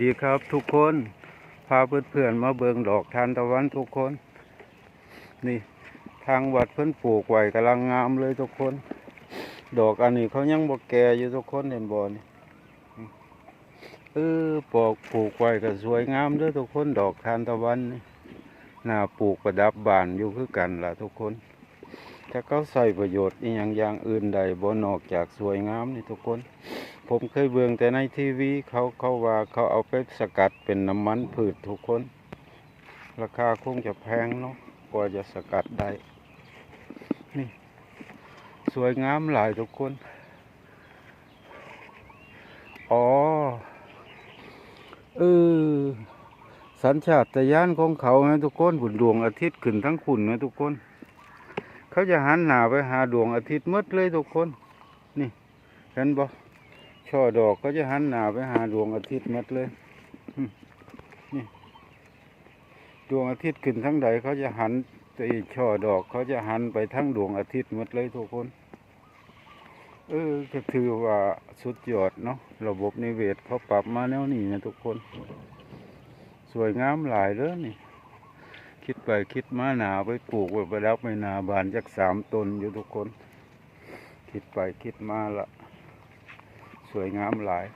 ดีครับทุกคนพาเพื่อนๆมาเบิงดอกทานตะวันทุกคน นี่ทางวัดเพิ่อนปลูกไว้กำลังงามเลยทุกคน ดอกอันนี้เขายังบ่แก่อยู่ทุกคนเห็นบ่นี่เออปลูกปลูกไว้ก็สวยงามด้อทุกคนดอกทานตะวันนี่น่าปลูกประดับบานอยู่คือกันล่ะทุกคนถ้าเขาใส่ประโยชน์อีหยังอย่างอื่นใดบ่นอกจากสวยงามนี่ทุกคน ผมเคยเบิ่งแต่ในทีวีเขาเขาว่าเขาเอาไปสกัดเป็นน้ำมันพืชทุกคน ราคาคงจะแพงเนาะกว่าจะสกัดได้ นี่ สวยงามหลายทุกคน อ๋อ เออ สัญชาตญาณของเขาไงทุกคนบุญดวงอาทิตย์ขึ้นทั้งขุนไงทุกคน เขาจะหันหน้าไปหาดวงอาทิตย์หมดเลยทุกคน นี่ เห็นบ่ ช่อดอกก็จะหันหน้าไปหาดวงอาทิตย์หมดเลยนี่ดวงอาทิตย์ขึ้นทั้งใดเขาจะหันไอ้ช่อดอกเขาจะหันไปทั้งดวงอาทิตย์หมดเลยทุกคน เออก็ถือว่าสุดยอดเนาะระบบนิเวศเขาปรับมาแนวนี้นะทุกคน สวยงามหลายเลยนี่ คิดไปคิดมาหนาไปปลูกไว้ประดับไว้หนาบานจักสามต้นอยู่ทุกคน คิดไปคิดมาละ วยงามหลาย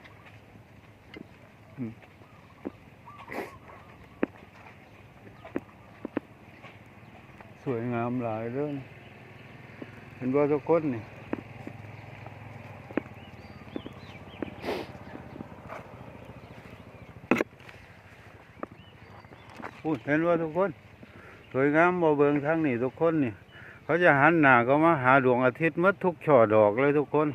สวยงามหลายเรื่องเห็นว่าทุกคนนี่พูดเห็นว่าทุกคน สวยงามบ่เบิงทั้งนี่ทุกคนนี่ เขาจะหันหน้าก็มาหาดวงอาทิตย์มัดทุกช่อดอกเลยทุกคน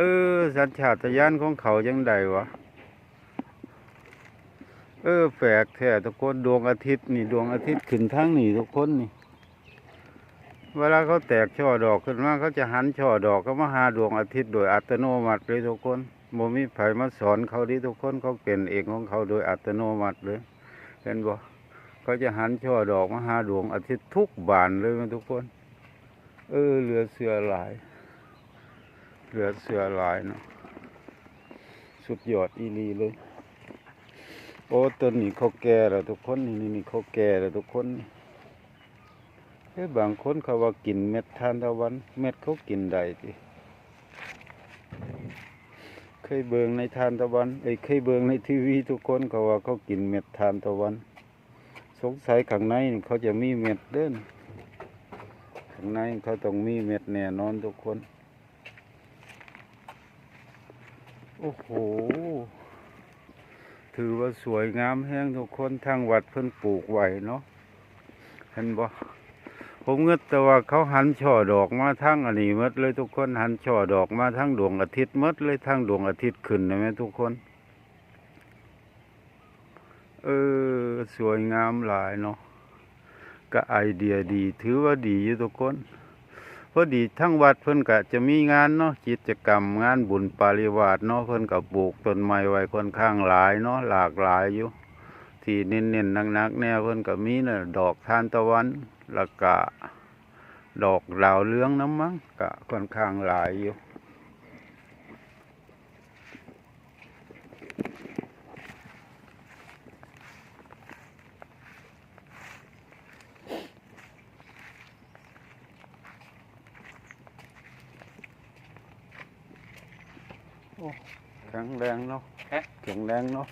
เออ สัญชาตญาณของเขาจังใดวะ เออแปลกแท้ทุกคนดวงอาทิตย์นี่ดวงอาทิตย์ขึ้นทางนี่ทุกคนนี่เวลาเขาแตกช่อดอกขึ้นมาเขาจะหันช่อดอกก็มาหาดวงอาทิตย์โดยอัตโนมัติเลยทุกคนโมมีไผมาสอนเขาดิทุกคนเขาเป็นเองของเขาโดยอัตโนมัติเลยเห็นบ่เขาจะหันช่อดอกมาหาดวงอาทิตย์ทุกบานเลยมันทุกคน เออเหลือเสือหลาย เหลือเสือหลายเนาะสุดยอดอีลีเลย โอ้ต้นนี้เขาแก่แล้วทุกคนนี่นี่นี่เขาแก่แล้วทุกคนเฮ้บางคนเขาว่ากินเม็ดทานตะวัน เม็ดเขากินได้ดิเคยเบิงในทานตะวันเอ้ยเคยเบิงในทีวีทุกคนเขาว่าเขากินเม็ดทานตะวัน สงสัยข้างในเขาจะมีเม็ดเด้นข้างในเขาต้องมีเม็ดแน่นอนทุกคน โอ้โห ถือว่าสวยงามแห้งทุกคนทางวัดเพิ่นปลูกไว้เนาะ เห็นบ่ ผมเงึดแต่ว่าเขาหันช่อดอกมาทั้งอันนี้มดเลยทุกคนหันช่อดอกมาทั้งดวงอาทิตย์มดเลยทั้งดวงอาทิตย์ขึ้นนะแม่ทุกคน เออสวยงามหลายเนาะก็ไอเดียดี ถือว่าดีอยู่ทุกคน อดีทั้งวัดเพิ่นก็จะมีงานเนาะกิจกรรมงานบุญปาริวาสเนาะเพิ่นก็ปลูกต้นไม้ไว้ค่อนข้างหลายเนาะหลากหลายอยู่ที่เน้นๆหนักๆแน่เพิ่นก็มีเนาะดอกทานตะวันแล้วก็ดอกดาวเรืองน้ำมั้งก็ค่อนข้างหลายอยู่ แข็งแรงเนาะฮะแข็งแรงเนาะ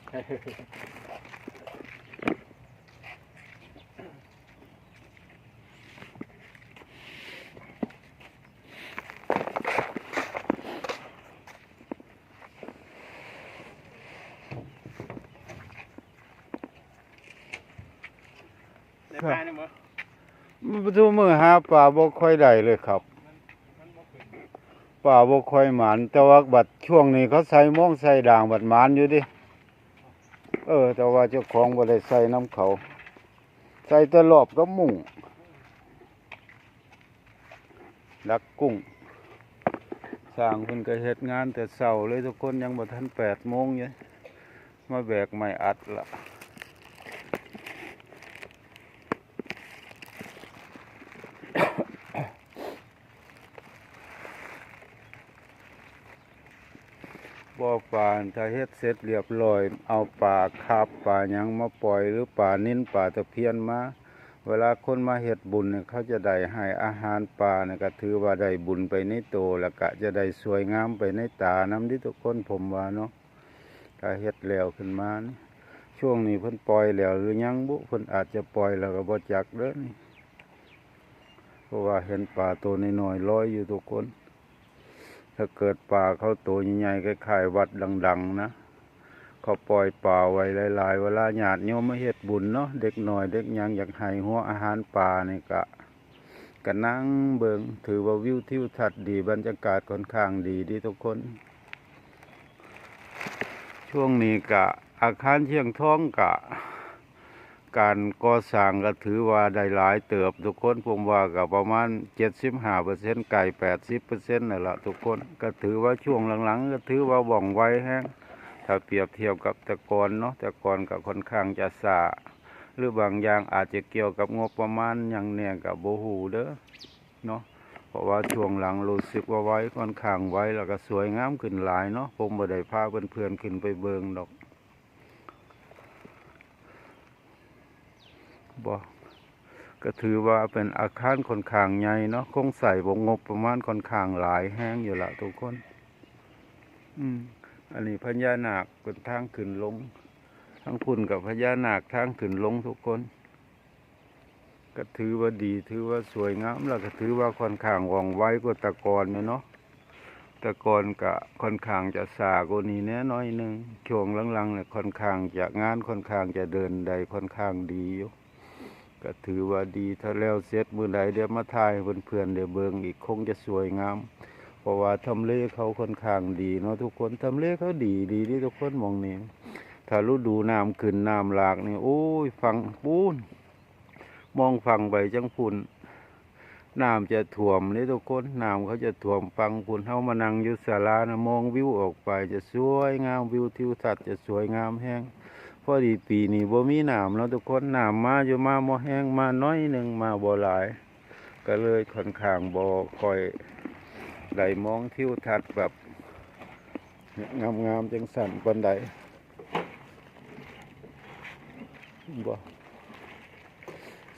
ในปลาเนี่ยมั้งดูมือหาปลาบ่ค่อยได้เลยครับ ปลาบ่ค่อยหมานแต่ว่าบัดช่วงนี้เขาใส่ม่วงใส่ด่างบัดหมานอยู่ดิเออ แต่ว่าเจ้าของบ่ได้ใส่น้ำเขา ใส่ตรอบก็มุ่งดักกุ้งสร้างเพิ่นก็เฮ็ดงานแต่เช้าเลยทุกคนยังบ่ทันแปดโมงอยู่มาแบกไม้อัดละ บ่อปลาถ้าเฮ็ดเสร็จเรียบร้อย เอาปลาคาบปลาหยังมาปล่อยหรือปลานิ้นปลาตะเพียนมา เวลาคนมาเฮ็ดบุญเนี่ยเขาจะได้ให้อาหารปลาเนี่ยก็ถือว่าได้บุญไปในโตแล้วก็จะได้สวยงามไปในตาน้ำที่ทุกคนผมว่าเนาะถ้าเฮ็ดแล้วขึ้นมานี่ช่วงนี้เพิ่นปล่อยแล้วหรือยังบุเพิ่นอาจจะปล่อยแล้วก็บ่จักเด้อนี่เพราะว่าเห็นปลาตัวน้อยๆลอยอยู่ทุกคน ถ้าเกิดปลาเขาตัวใหญ่ๆคล้ายๆวัดดัง ๆ นะเขาปล่อยปลาไว้หลาย ๆ เวลาญาติโยมมาเฮ็ดบุญเนาะเด็กหน้อยเด็กยังอยากให้หัวอาหารปลานี่ก็ก็นั่งเบิงถือว่าวิวทิวทัศน์ดีบรรยากาศค่อนข้างดีดีทุกคน ช่วงนี้กะอาคารเชียงท้องกะ การก่อสร้างก็ถือว่าได้หลายเติบทุกคนผมว่าก็ประมาณเจ็ดสิบห้าเปอร์เซ็นต์ไก่แปดสิบเปอร์เซ็นต์นั่นแหละทุกคนก็ถือว่าช่วงหลังๆ ก็ถือว่าว่องไวแฮงถ้าเปรียบเทียบกับต่ก่อนเนาะต่ก่อนก็ค่อนข้างจะสาหรือบางอย่างอาจจะเกี่ยวกับงบประมาณอย่างเนี่ยกับโบหูเด้อเนาะเพราะว่าช่วงหลังรู้สึกว่าไว้ค่อนข้างไว้แล้วก็สวยงามขึ้นหลายเนาะผมบ่ได้พาเพื่อนๆขึ้นไปเบิงดอก บ่ก็ถือว่าเป็นอาคารค่อนข้างใหญ่เนาะคงใส่วงงบประมาณค่อนข้างหลายแห้งอยู่ละทุกคน อืม อันนี้พญานาคเป็นทางขึ้นลง ทั้งคุณกับพญานาคทางขึ้นลงทุกคน ก็ถือว่าดี ถือว่าสวยงามแล้วก็ถือว่าค่อนข้างว่องไวกว่าตะกอนเนาะตะกอนก็ค่อนข้างจะสากว่านี้แน่น้อยหนึ่งช่วงหลังๆเนี่ยค่อนข้างจะงานค่อนข้างจะเดินได้ค่อนข้างดีอยู่ ก็ถือว่าดีถ้าแล้วเสร็จมือใดเดี๋ยวมาถ่ายเพื่อนๆเดี๋ยวเบิงอีกคงจะสวยงาม เพราะว่าทำเลเขาค่อนข้างดีเนาะทุกคนทำเลเขาดีดีที่ทุกคนมองนี่ถ้าฤดูน้ำขึ้นน้ำหลากนี่โอ้ยฟังปูนมองฟังไปจังพุ่นน้ำจะท่วมนี่ทุกคนน้ำเขาจะท่วมฟังพุ่นเฮามานั่งอยู่ศาลานะมองวิวออกไปจะสวยงามวิวทิวทัศน์จะสวยงามแห้ง พอดีปีนี้บ่มีน้ำแล้วทุกคนน้ำมาอยู่มาบ่แห้งมาน้อยหนึ่งมาบ่หลาย ก็เลยค่อนข้างบ่ค่อยได้มองทิวทัศน์แบบงามๆจังสันปันใดบ่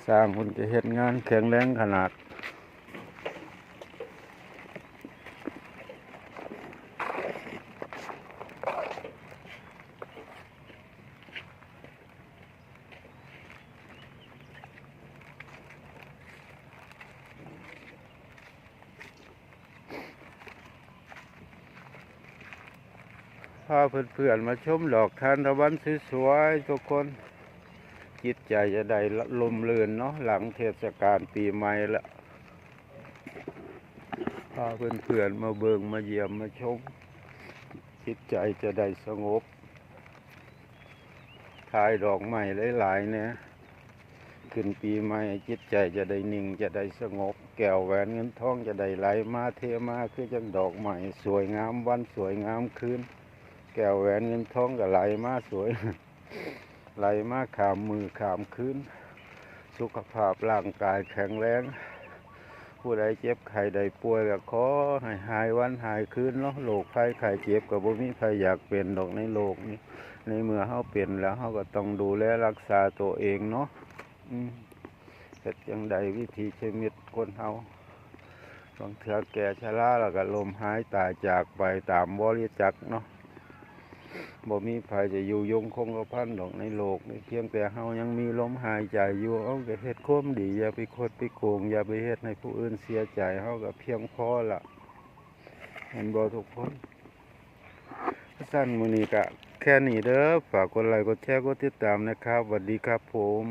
สร้างคนจะเฮ็ดงานแข็งแรงขนาด พาเพื่อนๆมาชมดอกทานตะวันสวยๆทุกคนจิตใจจะได้ลมเลื่นเนาะหลังเทศกาลปีใหม่ละพาเพื่อนๆมาเบิงมาเยี่ยมมาชม จิตใจจะได้สงบทายดอกไม้หลายๆเนี่ยขึ้นปีใหม่จิตใจจะได้นิ่งจะได้สงบ แก้วแหวนเงินทองจะได้ไหลมาเทมาคือจังดอกไม้สวยงามวันสวยงามคืน ก้วแหวนเงินทองก็ไหลมาสวยไหลมาขามมือขามคืนสุขภาพร่างกายแข็งแรงผู้ใดเจ็บไข้ใดป่วยก็ขอให้หายวันหายคืนเนาะโรคภัยไข้เจ็บกับบ่มีใครอยากเป็นดอกในโลกนี้ในเมื่อเฮาเป็นแล้วเฮาก็ต้องดูแลรักษาตัวเองเนาะอืมเฮ็ดจังใดวิธีชีวิตคนเฮาบางเถื่อแก่ชราแล้วก็ลมหายตายจากไปตามวริจักเนาะ บ่มีภัยจะอยู่ยงคงกระพันดอกในโลกนี่เพียงแต่เฮายังมีลมหายใจอยู่เอาก็เฮ็ดความดี อย่าไปโคดไปโกงอย่าไปเฮ็ดให้ผู้อื่นเสียใจเฮาก็เพียงพอละเห็นบ่ทุกคนสั้นมือนี้กะแค่นี้เด้อฝากกดไลค์กดแชร์กดติดตามนะครับสวัสดีครับผม